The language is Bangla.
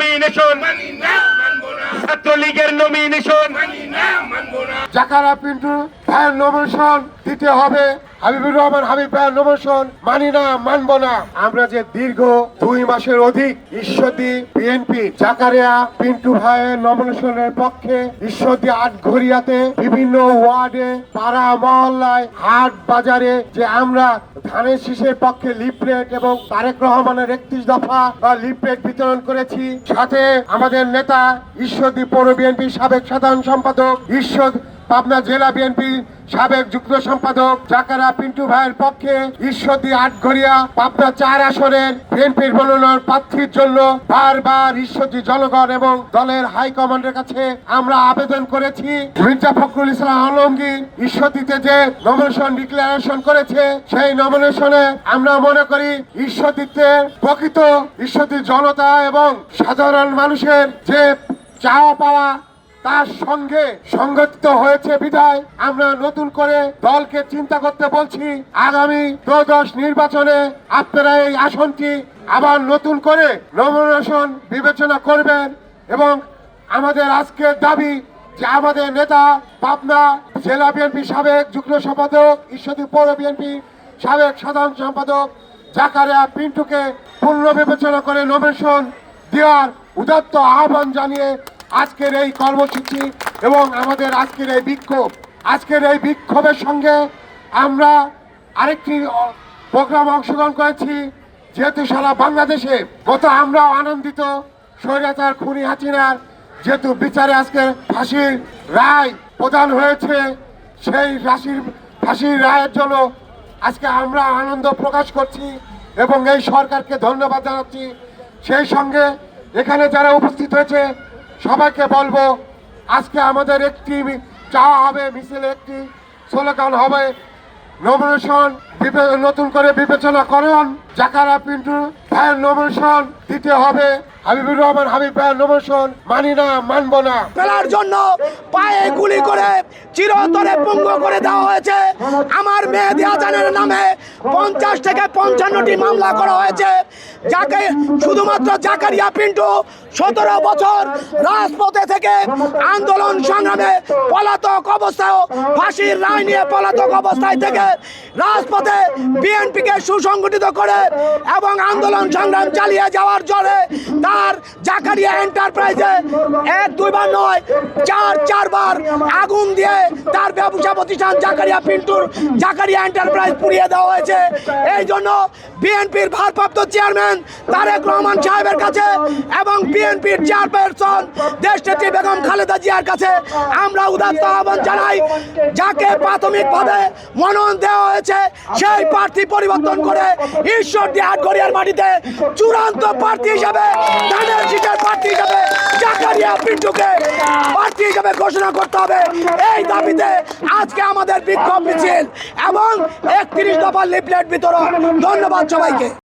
নমিনেশন ছাত্রলীগের নমিনেশন জাকারা পিন্টু ভাইয়ের নমিনেশন দিতে হবে। হাবিবুর রহমান, হাবিব ভাইয়ের নমিনেশন মানি না, মানবো না। আমরা যে দীর্ঘ দুই মাসের অধিক ঈশ্বরদী বিএনপি জাকারিয়া পিন্টু ভাইয়ের নমিনেশনের পক্ষে ঈশ্বরদী আটঘরিয়াতে বিভিন্ন ওয়ার্ডে, পাড়া, মহল্লায়, হাট বাজারে যে আমরা ধানের শীষের পক্ষে লিফলেট এবং তারেক রহমানের একত্রিশ দফা বা লিফলেট বিতরণ করেছি। সাথে আমাদের নেতা, ঈশ্বরদী পৌর বিএনপি সাবেক সাধারণ সম্পাদক, ঈশ্বর পাবনা জেলা বিএনপি সাবেক যুগ্ম সম্পাদক জাকারা পিন্টু ভাইয়ের পক্ষে ঈশ্বরদী আটঘরিয়া পাবনা চার আসনের বিএনপির মনোনয়ন প্রার্থীর জন্য বারবার ঈশ্বরদী জনগণ এবং দলের হাইকমান্ডের কাছে আমরা আবেদন করেছি। মির্জা ফখরুল ইসলাম আলমগীর ঈশ্বরদীতে যে নমিনেশন ডিক্লারেশন করেছে, সেই নমিনেশনে আমরা মনে করি ঈশ্বরদীতে প্রকৃত ঈশ্বরদী জনতা এবং সাধারণ মানুষের যে চাওয়া পাওয়া তার সঙ্গে সংগঠিত হয়েছে বিদায়। আমরা নতুন করে দলকে চিন্তা করতে বলছি। আগামী দ্বাদশ নির্বাচনে আপনারা এই আসনটি আবার নতুন করে নমিনেশন বিবেচনা করবেন এবং আমাদের আজকের দাবি যে আমাদের নেতা পাবনা জেলা বিএনপি সাবেক যুগ্ম সম্পাদক, ঈশ্বরদী পৌর বিএনপি সাবেক সাধারণ সম্পাদক জাকারিয়া পিন্টুকে পূর্ণ বিবেচনা করে নমিনেশন দেওয়ার উদাত্ত আহ্বান জানিয়ে আজকের এই কর্মসূচি এবং আমাদের আজকের এই বিক্ষোভ, আজকের এই বিক্ষোভের সঙ্গে আমরা আরেকটি প্রোগ্রাম অংশগ্রহণ করেছি, যেহেতু সারা বাংলাদেশে, গত আমরাও আনন্দিত, স্বৈরাচার খুনি হাসিনার যেহেতু বিচারে আজকে ফাঁসির রায় প্রদান হয়েছে, সেই ফাঁসির ফাঁসির রায়ের জন্য আজকে আমরা আনন্দ প্রকাশ করছি এবং এই সরকারকে ধন্যবাদ জানাচ্ছি। সেই সঙ্গে এখানে যারা উপস্থিত হয়েছে সবাইকে বলব, আজকে আমাদের একটি চাওয়া হবে, মিছিল একটি। স্লোগান হবে নমিনেশন নতুন করে বিবেচনা করেন। জাকারা পিন্টু ভাইয়ের নমিনেশন দিতে হবে। হাবিবুর রহমান, হাবিব ভাইয়ের নমিনেশন মানি না, মানবো না। ফেলার জন্য পায়ে গুলি করে চিরতরে পঙ্গু করে দেওয়া হয়েছে। আমার মেহেদি হাসানের নামে পঞ্চাশ থেকে পঞ্চান্নটি মামলা করা হয়েছে। যাকে শুধুমাত্র জাকারিয়া পিন্টু সতেরো বছর রাজপথে থেকে আন্দোলন সংগ্রামে পলাতক অবস্থায়, ফাঁসির রায় নিয়ে পলাতক অবস্থায় থেকে রাজপথে বিএনপিকে সুসংগঠিত করে এবং আন্দোলন সংগ্রাম চালিয়ে যাওয়ার জন্য তার জাকারিয়া এন্টারপ্রাইজে এক দুইবার নয়, চার চারবার আগুন দিয়ে তার ব্যবসা প্রতিষ্ঠান জাকারিয়া পিন্টুর জাকারিয়া এন্টারপ্রাইজ পুড়িয়ে দেওয়া হয়েছে। এই জন্য বিএনপির ভারপ্রাপ্ত চেয়ারম্যান তারেক রহমান সাহেবের কাছে এবং বিএনপির চেয়ারপারসন দেশনেত্রী বেগম খালেদা জিয়ার কাছে আমরা উদাত্ত আহ্বান জানাই, যাকে প্রাথমিকভাবে মনোনয়ন দেওয়া হয়েছে, সেই প্রার্থী পরিবর্তন করে ঈশ্বর দিয়ে আটগড়িয়ার মাটিতে চূড়ান্ত প্রার্থী হিসাবে, ধানের শীষের প্রার্থী হিসাবে, জাকারিয়া পিন্টুকে প্রার্থী হিসাবে ঘোষণা করতে হবে। এই দাবিতে আজকে আমাদের বিক্ষোভ মিছিল এবং একত্রিশ দফা লিফলেট বিতরণ। ধন্যবাদ সবাইকে।